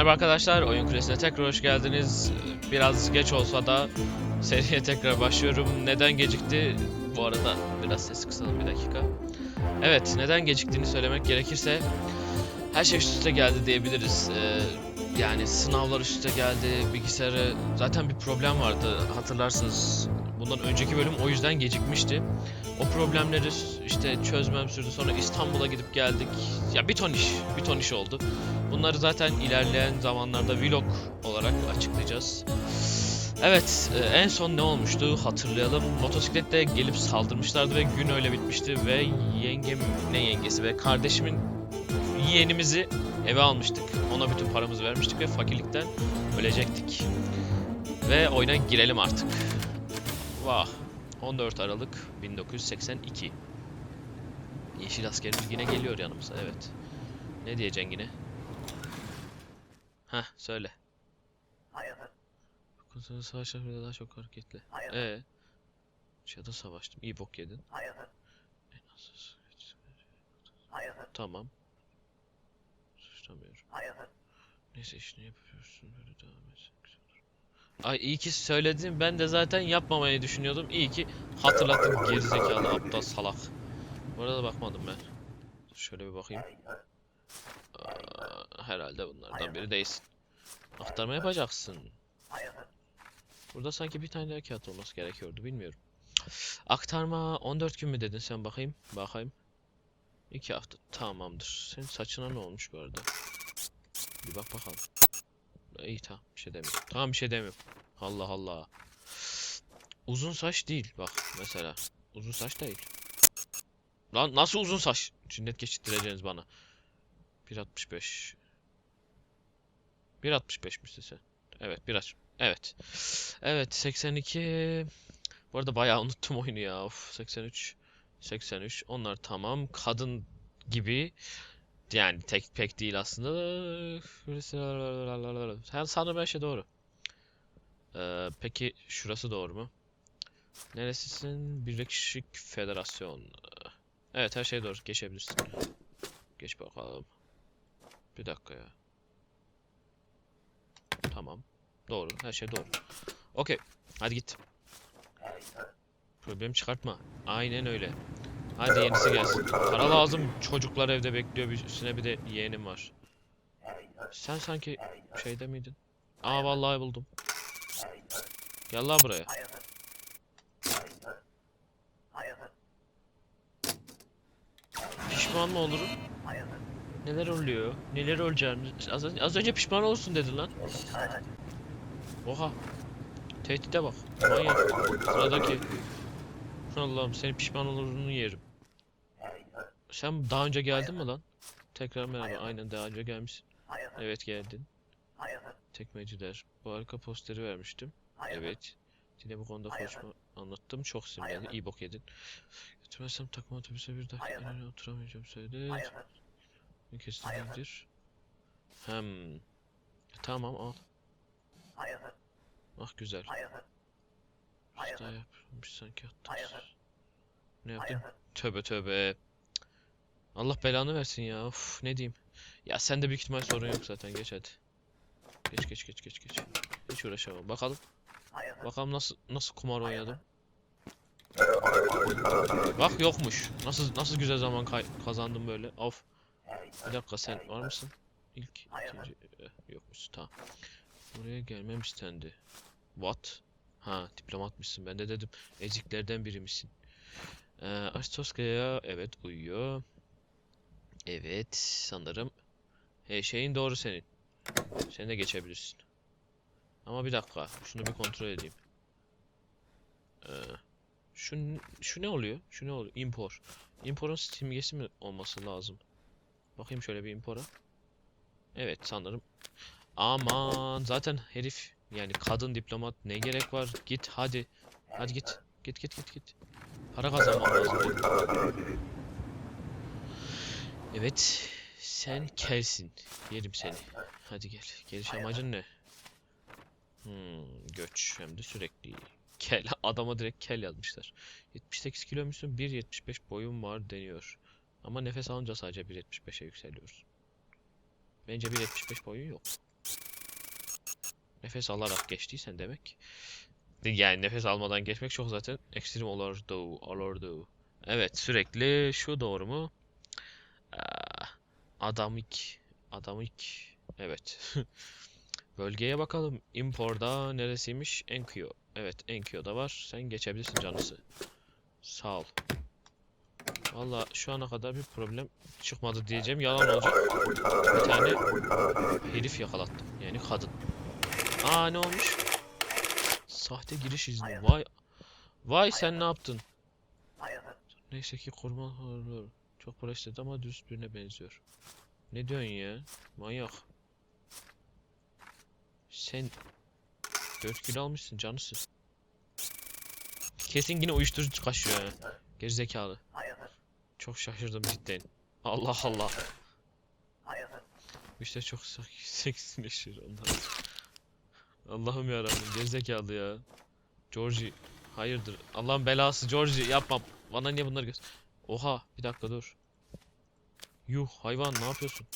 Merhaba arkadaşlar, Oyun Kulesi'ne tekrar hoş geldiniz. Biraz geç olsa da seriye tekrar başlıyorum. Neden gecikti? Bu arada biraz ses kısalım bir dakika. Evet, neden geciktiğini söylemek gerekirse her şey üst üste geldi diyebiliriz. Ee, yani sınavlar üst üste geldi, bilgisayarı zaten bir problem vardı hatırlarsınız. Bundan önceki bölüm o yüzden gecikmişti. O problemleri işte çözmem sürdü. Sonra İstanbul'a gidip geldik. Ya bir ton iş, bir ton iş oldu. Bunları zaten ilerleyen zamanlarda vlog olarak açıklayacağız. Evet, e, en son ne olmuştu hatırlayalım. Motosikletle gelip saldırmışlardı ve gün öyle bitmişti ve yengem, ne yengesi ve kardeşimin yeğenimizi eve almıştık. Ona bütün paramızı vermiştik ve fakirlikten ölecektik. Ve oyuna girelim artık. Vah. 14 Aralık 1982. Yeşil askerimiz yine geliyor yanımıza, evet. Ne diyeceksin yine? Heh, söyle. Kuzey savaşlarda daha çok hareketli. Ee, Şeyde savaştım. İyi bok yedin. En az- Tamam. Suçlamıyorum. Neyse işini yapıyorsun böyle devam olur. Ay iyi ki söyledin. Ben de zaten yapmamayı düşünüyordum. İyi ki hatırlattın gerizekalı aptal salak. Bu arada bakmadım ben. Şöyle bir bakayım. Aa, herhalde bunlardan biri değilsin. Aktarma yapacaksın. Burada sanki bir tane daha kağıt olması gerekiyordu. Bilmiyorum. Aktarma 14 gün mü dedin sen bakayım? Bakayım. 2 hafta. Tamamdır. Senin saçına ne olmuş bu arada? Bir bak bakalım. İyi tamam. Bir şey demiyorum. Tamam bir şey demiyorum. Allah Allah. Uzun saç değil bak mesela. Uzun saç değil. Lan nasıl uzun saç? Cinnet geçirttireceksiniz bana. 1.65 1.65 misin? Evet biraz. Evet. Evet 82. Bu arada bayağı unuttum oyunu ya. Of 83. 83. Onlar tamam. Kadın gibi. Yani tek pek değil aslında. Her sanırım her şey doğru. Ee, peki şurası doğru mu? Neresisin? Birleşik Federasyon. Evet her şey doğru. Geçebilirsin. Geç bakalım. Bir dakika ya. Tamam. Doğru. Her şey doğru. Okey. Hadi git. Problem çıkartma. Aynen öyle. Hadi yenisi gelsin. Para lazım. Çocuklar evde bekliyor. Bir üstüne bir de yeğenim var. Sen sanki şeyde miydin? Aa vallahi buldum. Gel la buraya. Pişman mı olurum? Neler oluyor? Neler olacağını az, az önce pişman olursun dedin lan. Oha. Tehdide bak. Manyak. Sıradaki. Allah'ım seni pişman olurunu yerim. Sen daha önce geldin mi lan? Tekrar merhaba. Aynen daha önce gelmişsin. Evet geldin. Tekmeciler. Bu arka posteri vermiştim. Evet. Yine bu konuda konuşma anlattım. Çok sinirlendi. İyi bok yedin. Götürmezsem takma otobüse bir dakika en öne oturamayacağım söyle. Kesinlikledir. Hem. Tamam al. Ah güzel. Usta yapmış sanki hatta. Ne yaptın? Tövbe tövbe. Allah belanı versin ya. Of ne diyeyim. Ya sende büyük ihtimal sorun yok zaten. Geç hadi. Geç geç geç geç geç. Hiç uğraşamam. Bakalım. Bakalım nasıl nasıl kumar oynadım. Bak yokmuş. Nasıl nasıl güzel zaman kazandım böyle. Of. Bir dakika sen var mısın? İlk, ikinci, eh, yokmuşsun tamam. Buraya gelmem istendi. What? Ha diplomatmışsın. Ben de dedim eziklerden biri misin? Ee, Aristoskaya evet uyuyor. Evet sanırım. Hey şeyin doğru senin. Sen de geçebilirsin. Ama bir dakika. Şunu bir kontrol edeyim. Ee, şu, şu ne oluyor? Şu ne oluyor? Impor. Impor'un simgesi mi olması lazım? Bakayım şöyle bir impora. Evet sanırım. Aman zaten herif yani kadın diplomat ne gerek var? Git hadi. Hadi git. Git git git git. Para kazanmam lazım. Evet. Sen kelsin. Yerim seni. Hadi gel. Geliş amacın ne? Hmm, göç hem de sürekli. Kel. Adama direkt kel yazmışlar. 78 kilo musun? 1.75 boyum var deniyor. Ama nefes alınca sadece 1.75'e yükseliyoruz. Bence 1.75 boyu yok. Nefes alarak geçtiysen demek. Yani nefes almadan geçmek çok zaten ekstrem olurdu, olurdu. Evet, sürekli şu doğru mu? Aa, Adamik, Adamik. Evet. Bölgeye bakalım. Impor'da neresiymiş? Enkyo. Evet, Enkyo'da var. Sen geçebilirsin canısı. Sağ ol. Valla şu ana kadar bir problem çıkmadı diyeceğim. Yalan olacak. Bir tane herif yakalattım. Yani kadın. Aa ne olmuş? Sahte giriş izni. Vay. Vay sen ne yaptın? Neyse ki koruma. Çok istedi ama dürüst birine benziyor. Ne diyorsun ya? Manyak. Sen 4 kilo almışsın canısı. Kesin yine uyuşturucu kaçıyor ha. Gerizekalı. Çok şaşırdım cidden. Allah Allah. İşte çok sek- seksileşir ondan. Allah'ım yarabbim gerizekalı ya. Georgie hayırdır? Allah'ın belası Georgie yapma. Bana niye bunları göster? Oha bir dakika dur. Yuh hayvan ne yapıyorsun?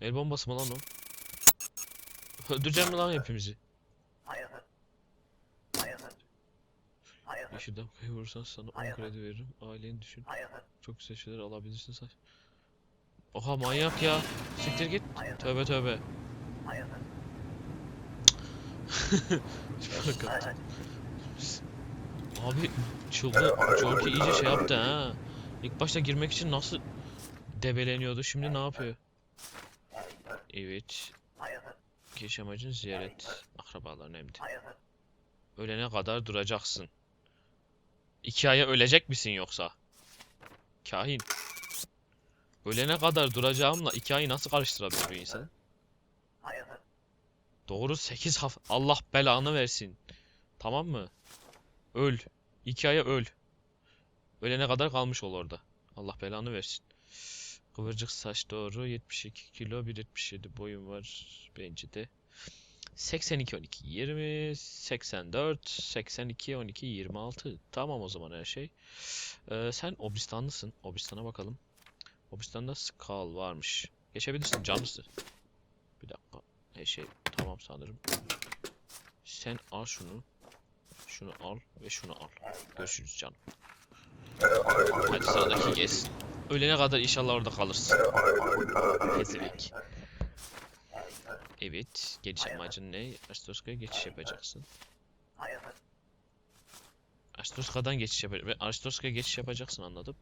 El bombası mı lan o? Öldüreceğim mi lan hepimizi? Yeşil damgayı vurursan sana 10 kredi veririm. Aileni düşün. Çok güzel şeyler alabilirsin sen. Oha manyak ya. Siktir git. Tövbe tövbe. Abi çıldı. Jorki iyice şey yaptı ha. İlk başta girmek için nasıl debeleniyordu. Şimdi ne yapıyor? Evet. Giriş amacın ziyaret. Akrabaların hem de. Ölene kadar duracaksın. İki aya ölecek misin yoksa? Kahin. Ölene kadar duracağımla iki ayı nasıl karıştırabilir bir insan? Doğru 8 hafta. Allah belanı versin. Tamam mı? Öl. İki aya öl. Ölene kadar kalmış ol orada. Allah belanı versin. Kıvırcık saç doğru. 72 kilo 1.77 boyum var. Bence de. 82 12 20 84 82 12 26 tamam o zaman her şey. Ee, sen Obristanlısın. Obristan'a bakalım. Obristan'da Skal varmış. Geçebilirsin canlısı. Bir dakika. Her şey tamam sanırım. Sen al şunu. Şunu al ve şunu al. Görüşürüz canım. Hadi sıradaki gelsin. Ölene kadar inşallah orada kalırsın. Pezevenk. Evet. Geçiş amacın ne? Aristoska'ya geçiş yapacaksın. Aristoska'dan geçiş yapacaksın. Aristoska'ya geçiş yapacaksın anladım.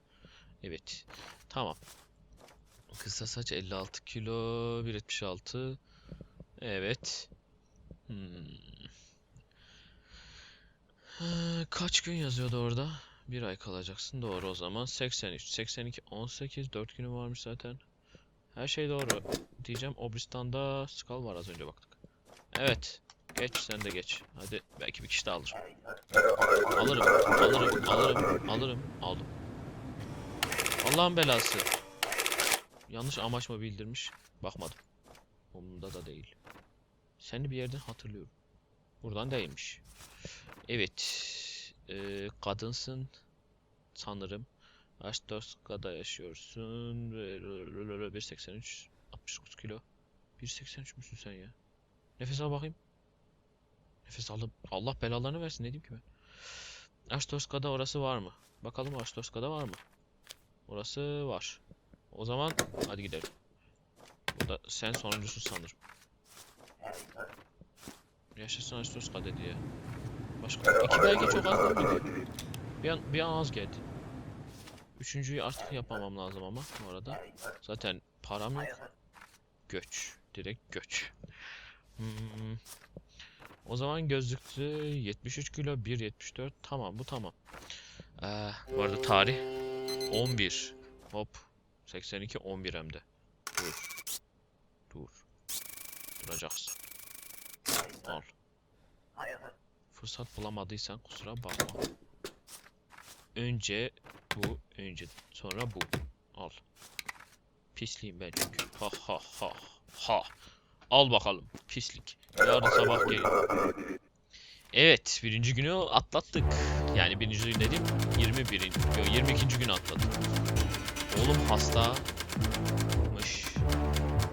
Evet. Tamam. Kısa saç 56 kilo 1.76 Evet. Hmm. Ha, Kaç gün yazıyordu orada? Bir ay kalacaksın. Doğru o zaman. 83, 82, 18. 4 günü varmış zaten. Her şey doğru. Diyeceğim Obristan'da Skal var az önce baktık. Evet. Geç sen de geç. Hadi belki bir kişi daha alır. Alırım. Alırım. Alırım. Alırım. Aldım. Allah'ın belası. Yanlış amaç mı bildirmiş? Bakmadım. Umurumda da değil. Seni bir yerden hatırlıyorum. Buradan değilmiş. Evet. Ee, kadınsın. Sanırım. Aştoska'da yaşıyorsun. Ve 1.83 69 kilo. 1.83 müsün sen ya? Nefes al bakayım. Nefes alıp Allah belalarını versin ne diyeyim ki ben. Aştoska'da orası var mı? Bakalım Aştoska'da var mı? Orası var. O zaman hadi gidelim. Burada sen sonuncusun sanırım. Yaşasın Aştoska dedi ya. Başka iki belge çok az miydi? Bir an, bir an az geldi. Üçüncüyü artık yapamam lazım ama bu arada. Zaten param yok. Göç. Direkt göç. Hmm. O zaman gözlüklü 73 kilo 1.74 tamam bu tamam. Ee, bu arada tarih 11 hop 82 11 hem de. Dur. Dur. Duracaksın. Al. Fırsat bulamadıysan kusura bakma. Önce bu, önce sonra bu. Al. Pisliğim ben çünkü. Ha ha ha ha. Al bakalım pislik. Yarın sabah gelin. Evet, birinci günü atlattık. Yani birinci gün dedim 21. Yok 22. gün atladık. Oğlum hastamış.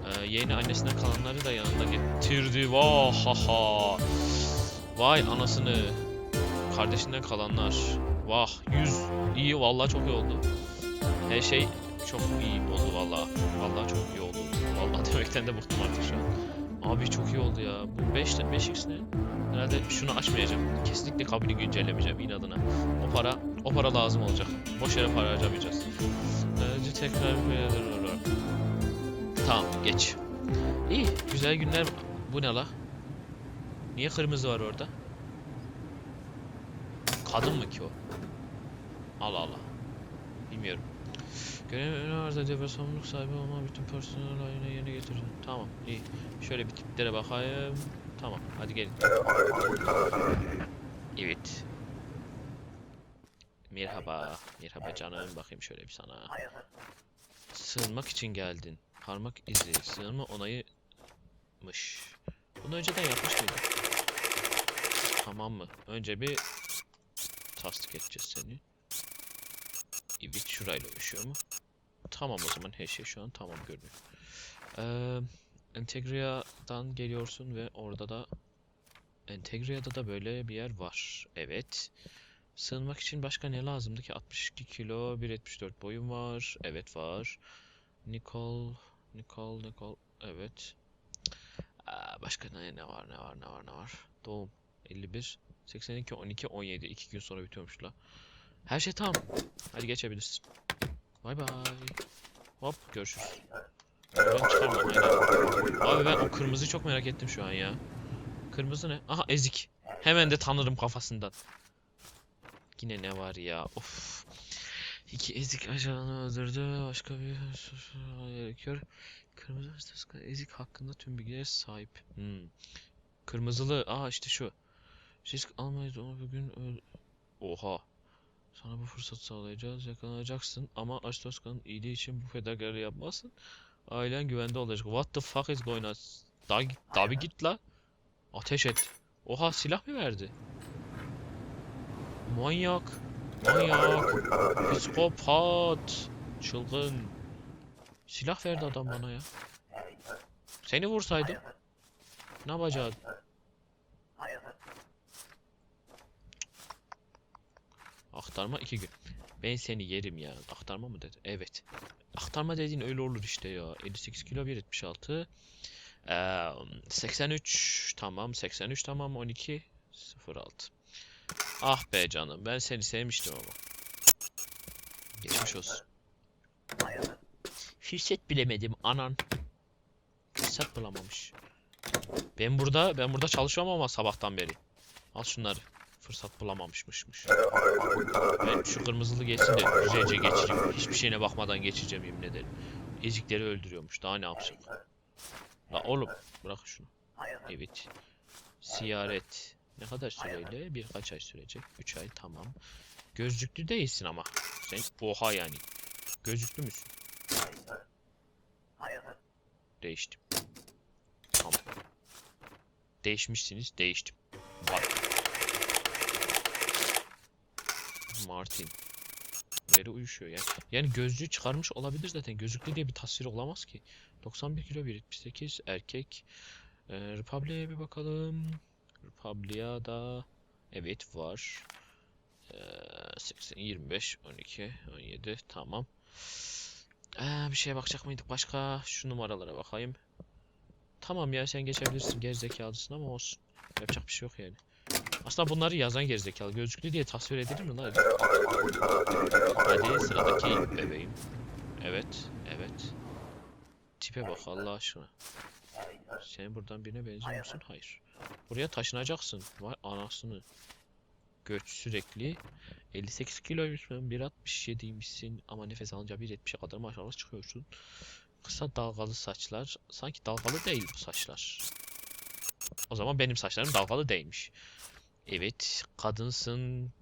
Ee, yeğeni annesinden kalanları da yanında getirdi. Vah ha ha. Vay anasını. Kardeşinden kalanlar. Vah 100. İyi vallahi çok iyi oldu. Her şey çok iyi oldu vallahi. Vallahi çok iyi oldu. Vallahi demekten de bıktım artık şu an. Abi çok iyi oldu ya. Bu 5 5x ne? Herhalde şunu açmayacağım. Kesinlikle kabini güncellemeyeceğim inadına. O para o para lazım olacak. Boş yere para harcamayacağız. Önce tekrar Tamam geç. İyi güzel günler. Bu ne la? Niye kırmızı var orada? Kadın mı ki o? Allah Allah. Bilmiyorum. Görev arz ve sorumluluk sahibi olma bütün personel ayını yerine getirin. Tamam iyi. Şöyle bir tiplere bakayım. Tamam hadi gelin. Evet. Merhaba. Merhaba canım. Bakayım şöyle bir sana. Sığınmak için geldin. Parmak izi. Sığınma onayımış. Bunu önceden yapmış mıydık? Tamam mı? Önce bir tasdik edeceğiz seni. Evet şurayla uyuşuyor mu? Tamam o zaman her şey şu an tamam görünüyor. Ee, Entegria'dan geliyorsun ve orada da Entegria'da da böyle bir yer var. Evet. Sığınmak için başka ne lazımdı ki? 62 kilo, 1.74 boyum var. Evet var. Nicole, Nicole, Nicole. Evet. Aa, başka ne, ne var, ne var, ne var, ne var? Doğum 51, 82, 12, 17. 2 gün sonra bitiyormuş la. Her şey tamam. Hadi geçebilirsin. Bay bay. Hop görüşürüz. Abi ben o kırmızıyı çok merak ettim şu an ya. Kırmızı ne? Aha ezik. Hemen de tanırım kafasından. Yine ne var ya? Of. İki ezik ajanı öldürdü. Başka bir gerekiyor. Kırmızı ezik hakkında tüm bilgilere sahip. Hmm. Kırmızılı. Aa işte şu. Risk almayız onu bugün öl... Oha. Sana bu fırsatı sağlayacağız. Yakalanacaksın ama Açtoskan'ın iyiliği için bu fedakarlığı yapmazsın. Ailen güvende olacak. What the fuck is going on? Daha, daha bir git la. Ateş et. Oha silah mı verdi? Manyak. Manyak. Psikopat. Çılgın. Silah verdi adam bana ya. Seni vursaydım. Ne yapacaktın? Aktarma 2 gün. Ben seni yerim ya. Aktarma mı dedi? Evet. Aktarma dediğin öyle olur işte ya. 58 kilo 1.76. Ee, 83 tamam 83 tamam 12 06. Ah be canım ben seni sevmiştim ama. Geçmiş olsun. Fırsat bilemedim anan. Fırsat bulamamış. Ben burada ben burada çalışıyorum ama sabahtan beri. Al şunları. Fırsat bulamamışmışmış. Ben şu kırmızılı geçsin de güzelce geçireyim. Hiçbir şeyine bakmadan geçeceğim yemin ederim. Ezikleri öldürüyormuş. Daha ne yapacak? La oğlum bırak şunu. Evet. Ziyaret. Ne kadar süreyle? Birkaç ay sürecek. 3 ay tamam. Gözlüklü değilsin ama. Sen oha yani. Gözlüklü müsün? Değiştim. Tamam. Değişmişsiniz. Değiştim. Bak. Martin. Nereye uyuşuyor ya? Yani gözlüğü çıkarmış olabilir zaten. Gözlüklü diye bir tasvir olamaz ki. 91 kilo 1.78 erkek. Ee, Republic'e bir bakalım. Republic'a da evet var. Ee, 80, 25, 12, 17 tamam. Ee, bir şeye bakacak mıydık başka? Şu numaralara bakayım. Tamam ya sen geçebilirsin gerizekalısın ama olsun. Yapacak bir şey yok yani. Aslında bunları yazan gerizekalı. Gözlüklü diye tasvir edilir mi lan? Hadi sıradaki bebeğim. Evet, evet. Tipe bak Allah aşkına. Sen buradan birine benziyor musun? Hayır. Buraya taşınacaksın. Vay anasını. Göç sürekli. 58 kiloymuşsun. 1.67'ymişsin. Ama nefes alınca 1.70'e kadar maşallah çıkıyorsun. Kısa dalgalı saçlar. Sanki dalgalı değil bu saçlar. O zaman benim saçlarım dalgalı değilmiş. Evet, kadınsın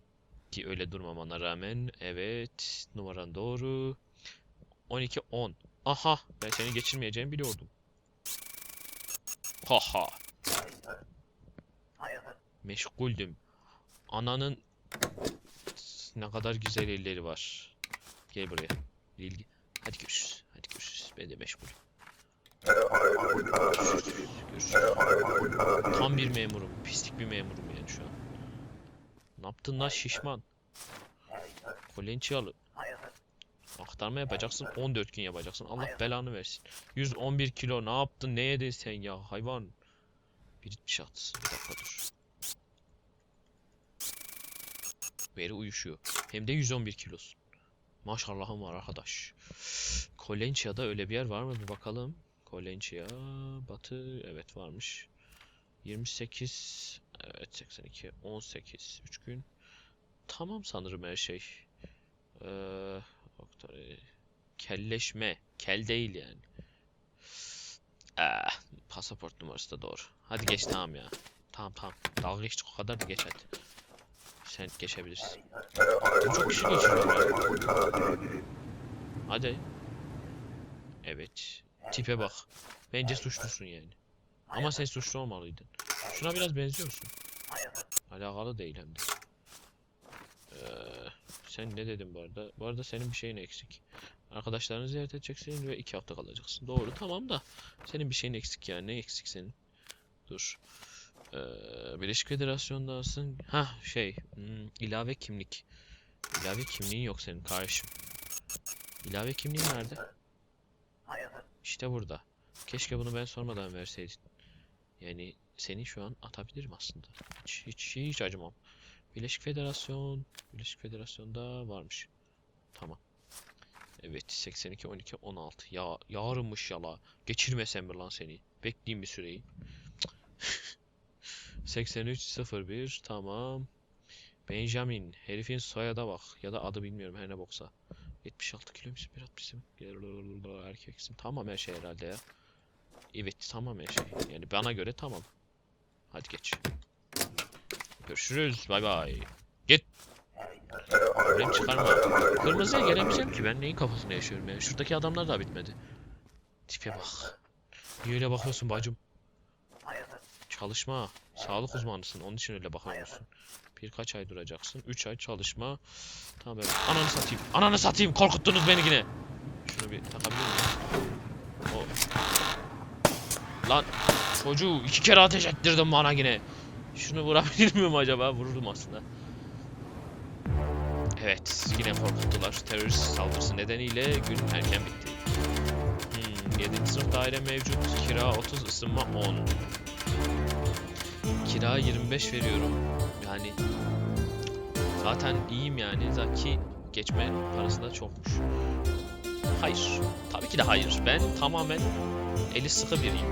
ki öyle durmamana rağmen. Evet, numaran doğru. 12 10. Aha, ben seni geçirmeyeceğimi biliyordum. Haha. Meşguldüm. Ananın ne kadar güzel elleri var. Gel buraya. İlgi. Hadi görüşürüz. Hadi görüşürüz. Ben de meşgulüm. Görüşürüz. Tam bir memurum. Pislik bir memurum yani şu an. Ne yaptın lan şişman? Kolençiyalı. Aktarma yapacaksın 14 gün yapacaksın. Allah belanı versin. 111 kilo ne yaptın ne yedin sen ya hayvan. Bir itmiş at. Bir dakika dur. Veri uyuşuyor. Hem de 111 kilosun. Maşallahım var arkadaş. Kolençya'da öyle bir yer var mı bir bakalım. Kolençya, Batı, evet varmış. 28, evet 82, 18, 3 gün. Tamam sanırım her şey. Ee, Oktay, kelleşme, kel değil yani. Ah, pasaport numarası da doğru. Hadi geç tamam ya. Tamam tamam. Dalga geçtik o kadar da geç hadi. Sen geçebilirsin. Çok kişi geçiyor. Hadi. Evet. Tipe bak. Bence suçlusun yani. Ama sen suçlu olmalıydın. Şuna biraz benziyorsun. Alakalı değil hem de. Ee, sen ne dedin bu arada? Bu arada senin bir şeyin eksik. Arkadaşlarını ziyaret edeceksin ve iki hafta kalacaksın. Doğru tamam da senin bir şeyin eksik yani. Ne eksik senin? Dur. Ee, Birleşik Federasyon'dasın. Ha şey. hmm, ilave kimlik. İlave kimliğin yok senin kardeşim. İlave kimliğin nerede? İşte burada. Keşke bunu ben sormadan verseydin. Yani seni şu an atabilirim aslında. Hiç hiç hiç acımam. Birleşik Federasyon, Birleşik Federasyon'da varmış. Tamam. Evet 82 12 16. Ya yarınmış yala. Geçirmesem mi lan seni? Bekleyeyim bir süreyi. 83 01 tamam. Benjamin. Herifin soyada bak. Ya da adı bilmiyorum her ne boksa. 76 kiloymuş Berat bizim. Erkeksin. Tamam her şey herhalde ya. Evet tamam her şey. Yani bana göre tamam. Hadi geç. Görüşürüz. Bay bay. Git. Problem çıkarma. Kırmızıya gelemeyeceğim ki. Ben neyin kafasında yaşıyorum yani. Şuradaki adamlar da bitmedi. Tipe bak. Niye öyle bakıyorsun bacım? Çalışma. Sağlık uzmanısın. Onun için öyle bakıyorsun. Birkaç ay duracaksın. 3 ay çalışma. Tamam evet. Ananı satayım. Ananı satayım. Korkuttunuz beni yine. Şunu bir takabilir miyim? O. Lan çocuğu iki kere ateş ettirdim bana yine. Şunu vurabilir miyim acaba? Vururum aslında. Evet, yine korkuttular. Terörist saldırısı nedeniyle gün erken bitti. Hmm, 7. sınıf daire mevcut. Kira 30, ısınma 10. Kira 25 veriyorum. Yani zaten iyiyim yani. Zaki geçme parası da çokmuş. Hayır. Tabii ki de hayır. Ben tamamen eli sıkı biriyim.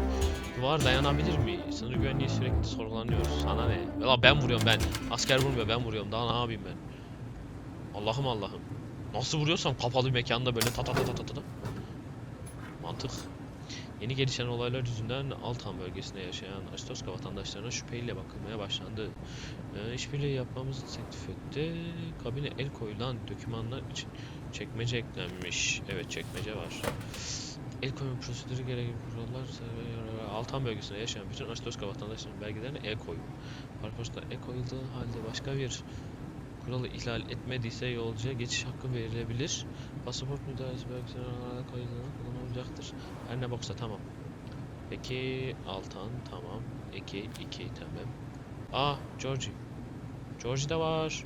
Duvar dayanabilir mi? Sınır güvenliği sürekli sorgulanıyor. Sana ne? Valla ben vuruyorum ben. Asker vurmuyor ben vuruyorum. Daha ne yapayım ben? Allah'ım Allah'ım. Nasıl vuruyorsam kapalı bir mekanda böyle ta ta ta ta ta ta. Mantık. Yeni gelişen olaylar yüzünden Altan bölgesinde yaşayan Aristoska vatandaşlarına şüpheyle bakılmaya başlandı. Ee, işbirliği yapmamızı teklif etti. Kabine el koyulan dokümanlar için çekmece eklenmiş. Evet çekmece var. El koyma prosedürü gereği kurallar Altan bölgesinde yaşayan bütün Aristoska vatandaşlarının belgelerine el koyun. Pasaportla el koyulduğu halde başka bir kuralı ihlal etmediyse yolcuya geçiş hakkı verilebilir. Pasaport müdahalesi belgelerine el koyulduğunda kullanılacaktır. Her ne boksa tamam. Peki Altan tamam. 2 2 tamam. Ah Georgie. Georgie de var.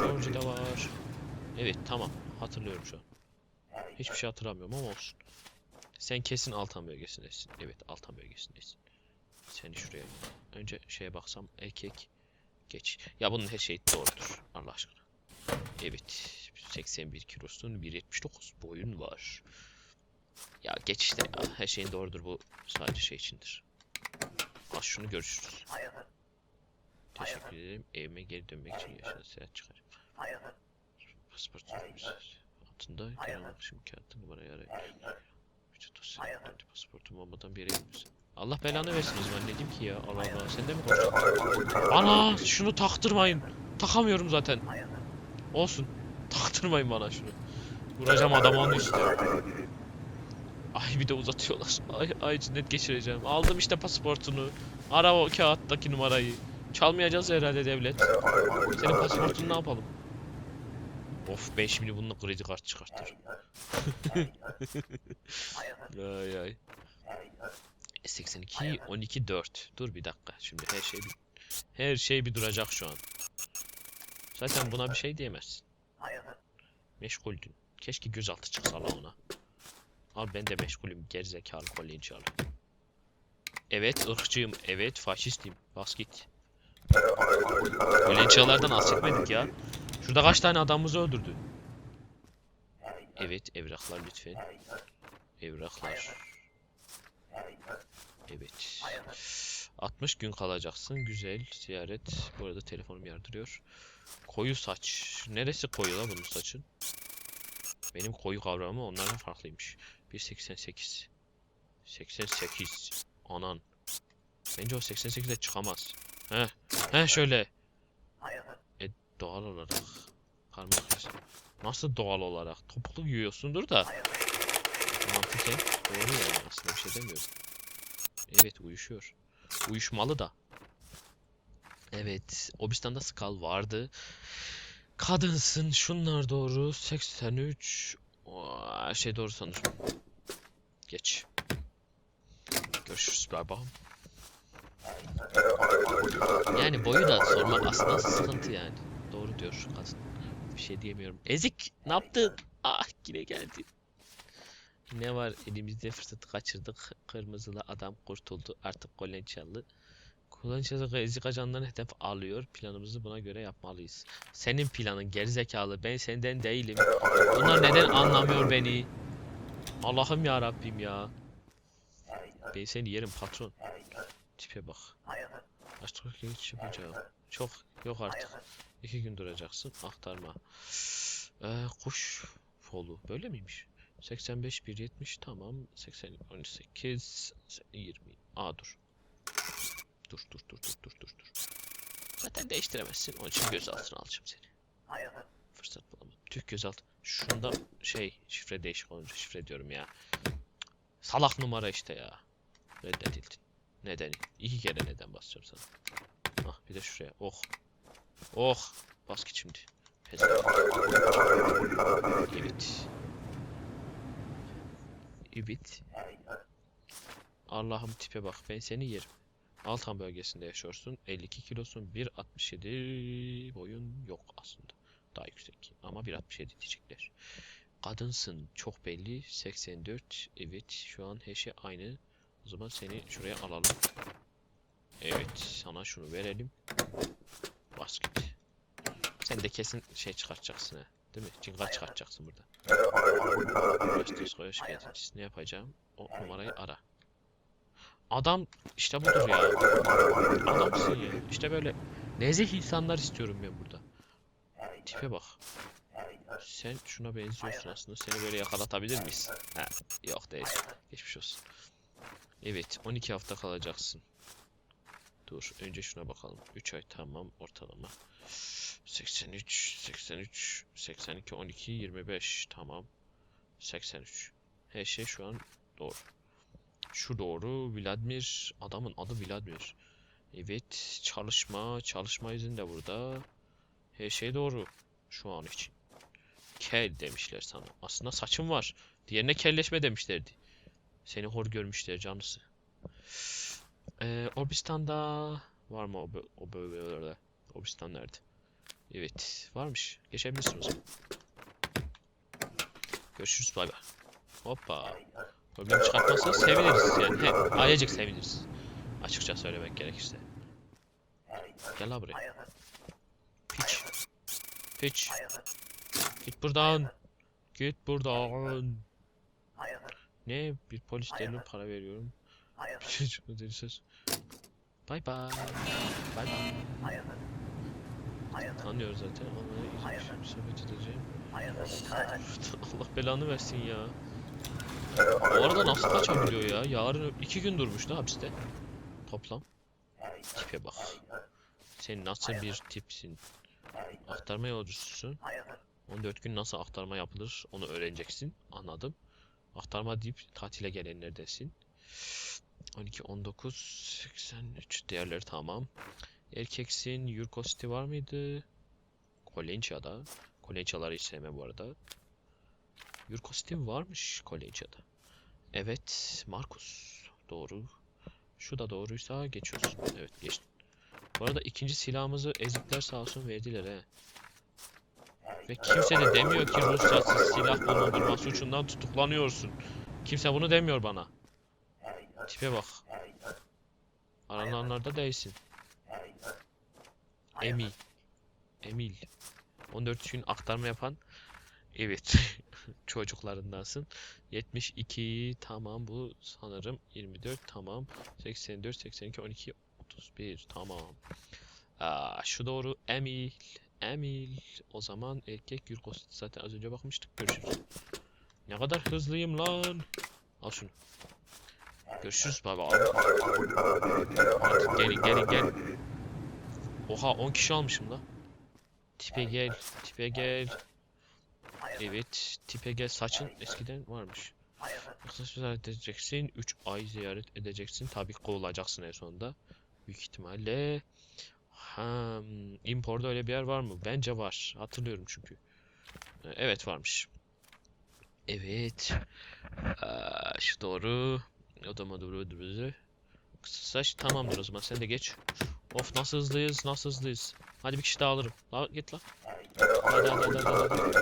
Georgie de var. Evet tamam. Hatırlıyorum şu an. Hiçbir şey hatırlamıyorum ama olsun. Sen kesin Altan bölgesindesin. Evet Altan bölgesindesin. Seni şuraya. Önce şeye baksam erkek. Geç. Ya bunun her şeyi doğrudur. Allah aşkına. Evet. 81 kilosun 1.79 boyun var. Ya geç işte ya. Her şeyin doğrudur bu. Sadece şey içindir. Al şunu görüşürüz. Teşekkür ederim. Evime geri dönmek için yaşına seyahat çıkarım. Pasaport altında genel ulaşım kağıtlı numarayı arayın. Vücut dosyası pasaportum olmadan bir yere. Allah belanı versin o zaman diyeyim ki ya Allah Allah sen de mi konuştun? Ana şunu taktırmayın. Takamıyorum zaten. Olsun. Taktırmayın bana şunu. Vuracağım adamı onu işte. Ay bir de uzatıyorlar. Ay, ay cinnet geçireceğim. Aldım işte pasaportunu. Ara o kağıttaki numarayı. Çalmayacağız herhalde devlet. Senin pasaportunu ne yapalım? Of ben şimdi bununla kredi kart çıkartırım. ay ay. 82 12 4. Dur bir dakika. Şimdi her şey bir her şey bir duracak şu an. Zaten buna bir şey diyemezsin. Meşguldün. Keşke gözaltı çıksa lan ona. Al ben de meşgulüm gerizekalı kolyençalı. Evet ırkçıyım. Evet faşistim. Bas git. Kolyençalardan az çekmedik ya. Şurada kaç tane adamımızı öldürdü. Evet evraklar lütfen. Evraklar. Evet. 60 gün kalacaksın. Güzel. Ziyaret. Bu arada telefonum yardırıyor. Koyu saç. Neresi koyu la bunun saçın? Benim koyu kavramı onlardan farklıymış. 1.88. 88. Anan. Bence o 88'de çıkamaz. He. He şöyle. Doğal olarak. Parmak izi. Nasıl doğal olarak? Topuklu giyiyorsundur da. Mantıken doğru yani aslında bir şey demiyorum. Evet uyuşuyor. Uyuşmalı da. Evet. Obistan'da skal vardı. Kadınsın. Şunlar doğru. 83. Oo, Her şey doğru sanırım. Geç. Görüşürüz baba. Yani boyu da sormak aslında sıkıntı yani. Diyor kadın. Bir şey diyemiyorum. Ezik ne yaptın? Ah yine geldi. Ne var elimizde fırsatı kaçırdık. Kırmızılı adam kurtuldu. Artık Golençalı. Golençalı ezik ajanlarını hedef alıyor. Planımızı buna göre yapmalıyız. Senin planın gerizekalı. Ben senden değilim. Bunlar neden anlamıyor beni? Allah'ım ya Rabbim ya. Ben seni yerim patron. Tipe bak. Açlık geç yapacağım. Çok yok artık. İki gün duracaksın. Aktarma. Ee, kuş folu. Böyle miymiş? 85 170 tamam. 80 18 20. Aa dur. Dur dur dur dur dur dur dur. Zaten değiştiremezsin. Onun için gözaltına alacağım seni. Fırsat bulamadım. Tüh gözaltı. Şunda şey şifre değişik olunca şifre diyorum ya. Salak numara işte ya. Reddedildin. Nedeni. İki kere neden basıyorum sana. Ah bir de şuraya. Oh. Oh. Bas git şimdi. Pezevenk. Evet. Evet. Allah'ım tipe bak ben seni yerim. Altan bölgesinde yaşıyorsun. 52 kilosun. 1.67 boyun yok aslında. Daha yüksek. Ama 1.67 diyecekler. Kadınsın. Çok belli. 84. Evet. Şu an her şey aynı. O zaman seni şuraya alalım. Evet. Sana şunu verelim. Bas git. Sen de kesin şey çıkartacaksın ha. Değil mi? Cingar çıkartacaksın burada. Hoş geldiniz. Ne yapacağım? O numarayı ara. Adam işte budur ya. Adamsın ya. İşte böyle nezih insanlar istiyorum ben burada. Tipe bak. Sen şuna benziyorsun aslında. Seni böyle yakalatabilir miyiz? Ha, yok değil. Geçmiş olsun. Evet, 12 hafta kalacaksın. Dur, önce şuna bakalım. 3 ay tamam ortalama. 83, 83, 82, 12, 25 tamam. 83. Her şey şu an doğru. Şu doğru. Vladimir. Adamın adı Vladimir. Evet. Çalışma. Çalışma izin de burada. Her şey doğru. Şu an için. Kel demişler sana. Aslında saçın var. Diğerine kelleşme demişlerdi. Seni hor görmüşler canısı. Ee, Orbistan'da var mı o, bö- o bölgelerde? Orbistan nerede? Evet. Varmış. Geçebilirsin o zaman. Görüşürüz bay bay. Hoppa. Problem çıkartmazsa seviniriz yani. He, ailecek seviniriz. Açıkça söylemek gerekirse. Gel la buraya. Piç. Piç. Git buradan. Git buradan. Ne? Bir polis derine para veriyorum. Piç. Bu deli söz. Bay bay. Bay bay. Tanıyor zaten. Onlara izin sohbet edeceğim. Allah belanı versin ya. Bu arada nasıl kaçabiliyor ya? Yarın iki gün durmuş da hapiste. Toplam. Tipe bak. Sen nasıl bir tipsin? Aktarma yolcususun. 14 gün nasıl aktarma yapılır onu öğreneceksin. Anladım. Aktarma deyip tatile gelenlerdesin. 12, 19, 83 diğerleri tamam. Erkeksin. Yurko City var mıydı? Kolençya'da. Kolejaları hiç sevmem bu arada. Yurko Steam varmış Koleja'da. Evet, Markus. Doğru. Şu da doğruysa geçiyoruz. Evet, geçtim. Bu arada ikinci silahımızı ezikler sağ olsun verdiler he. Ve kimse de demiyor ki ruhsatsız silah bulundurma suçundan tutuklanıyorsun. Kimse bunu demiyor bana. Tipe bak. Arananlarda değilsin. Emil. Emil. 14 gün aktarma yapan. Evet. Çocuklarındansın. 72 tamam bu sanırım 24 tamam 84 82 12 31 tamam Aa, şu doğru Emil Emil o zaman erkek Yurkos zaten az önce bakmıştık görüşürüz ne kadar hızlıyım lan al şunu görüşürüz baba gelin gelin gel oha 10 kişi almışım la tipe gel tipe gel Evet, tipe gel saçın eskiden varmış. Yaklaşık ziyaret edeceksin. 3 ay ziyaret edeceksin. Tabii kovulacaksın en sonunda. Büyük ihtimalle. Ha, imporda öyle bir yer var mı? Bence var. Hatırlıyorum çünkü. Evet varmış. Evet. Aa, şu doğru. Odama doğru doğru. Kısa saç tamamdır o zaman. Sen de geç. Of nasıl hızlıyız, nasıl hızlıyız. Hadi bir kişi daha alırım. La, git la. Hadi hadi hadi hadi. hadi. Hadi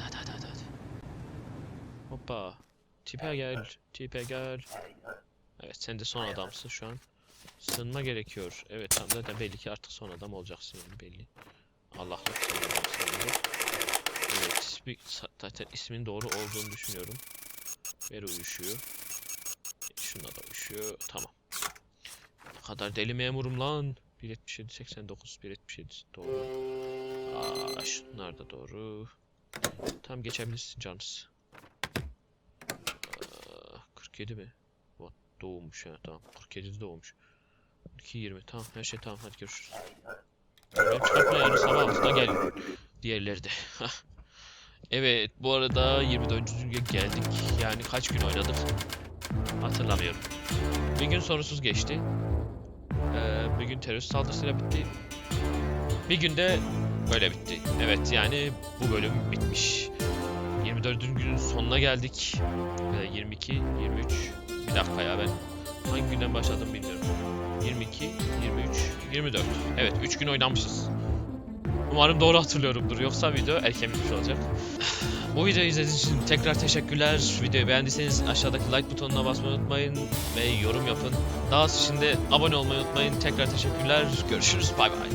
hadi hadi hadi. hadi. Hoppa. Tipe gel. Tipe gel. Evet sen de son adamsın şu an. Sığınma gerekiyor. Evet tamam zaten belli ki artık son adam olacaksın yani belli. Allah yok son adamsın yani. Evet bir, zaten ismin doğru olduğunu düşünüyorum. Ver uyuşuyor. Şuna da uyuşuyor. Tamam. Ne kadar deli memurum lan. 1.77 89 1.77 doğru. Aa şunlar da doğru. Tam geçebilirsin canıs. Aa, 47 mi? What? Doğmuş ya tamam. 47'de doğmuş. 2.20 tamam her şey tamam hadi görüşürüz. Benim çıkartma yarın sabah 6'da geliyor. Diğerleri de. evet bu arada 24. güne geldik. Yani kaç gün oynadık? Hatırlamıyorum. Bir gün sorunsuz geçti. Ee, bir gün terörist saldırısıyla bitti. Bir günde böyle bitti. Evet yani bu bölüm bitmiş. 24. günün sonuna geldik. Ee, 22, 23. Bir dakika ya ben hangi günden başladım bilmiyorum. 22, 23, 24. Evet 3 gün oynamışız. Umarım doğru hatırlıyorumdur. Yoksa video erken bitmiş olacak. Bu videoyu izlediğiniz için tekrar teşekkürler. Videoyu beğendiyseniz aşağıdaki like butonuna basmayı unutmayın ve yorum yapın. Daha için de abone olmayı unutmayın. Tekrar teşekkürler. Görüşürüz. Bay bay.